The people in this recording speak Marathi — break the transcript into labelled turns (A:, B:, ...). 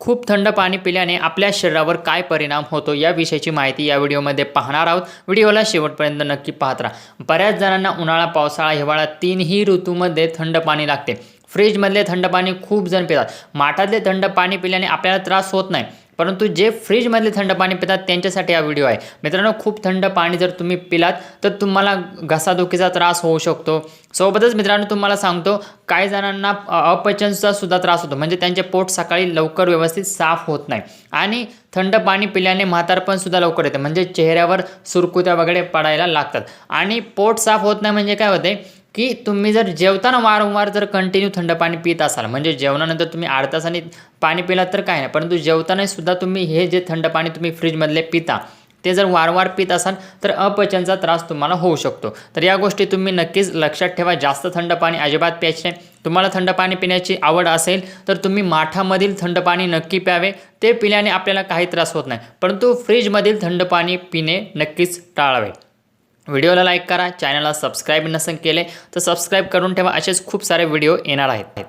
A: खूप थंड पाणी पिल्याने आपल्या शरीरावर काय परिणाम होतो या विषयाची माहिती या व्हिडिओमध्ये पाहणार आहोत. व्हिडिओला शेवटपर्यंत नक्की पाहत राहा. बऱ्याच जणांना उन्हाळा पावसाळा हिवाळा तीनही ऋतूमध्ये थंड पाणी लागते. फ्रीजमधले थंड पाणी खूप जण पितात. माठातले थंड पाणी पिल्याने आपल्याला त्रास होत नाही. परंतु जे फ्रीजमधले थंड पाणी पितात त्यांच्यासाठी हा व्हिडिओ आहे. मित्रांनो खूप थंड पाणी जर तुम्ही पिलात तर तुम्हाला घसादुखीचा त्रास होऊ शकतो. सोबतच मित्रांनो तुम्हाला सांगतो काही जणांना अपचनचा सुद्धा त्रास होतो. म्हणजे त्यांचे पोट सकाळी लवकर व्यवस्थित साफ होत नाही. आणि थंड पाणी पिल्याने म्हातारपण सुद्धा लवकर येते. म्हणजे चेहऱ्यावर सुरकुत्या वगैरे पडायला लागतात. आणि पोट साफ होत नाही म्हणजे काय होते? की तुम्ही जर जेवताना वारंवार जर कंटिन्यू थंड पाणी पित असाल म्हणजे जेवणानंतर तुम्ही अर्धा तासाने पाणी पिलात तर काय नाही परंतु जेवताना सुद्धा तुम्ही हे जे थंड पाणी तुम्ही फ्रीजमधले पिता ते जर वारंवार पित असाल तर अपचनचा त्रास तुम्हाला होऊ शकतो. तर या गोष्टी तुम्ही नक्कीच लक्षात ठेवा जास्त थंड पाणी अजिबात प्यायचे नाही. तुम्हाला थंड पाणी पिण्याची आवड असेल तर तुम्ही माठामधील थंड पाणी नक्की प्यावे. ते पिल्याने आपल्याला काही त्रास होत नाही परंतु फ्रीजमधील थंड पाणी पिणे नक्कीच टाळावे. व्हिडिओला लाईक करा चॅनलला सबस्क्राईब नसेल केले तर सबस्क्राईब करून ठेवा असेच खूप सारे व्हिडिओ येणार आहेत.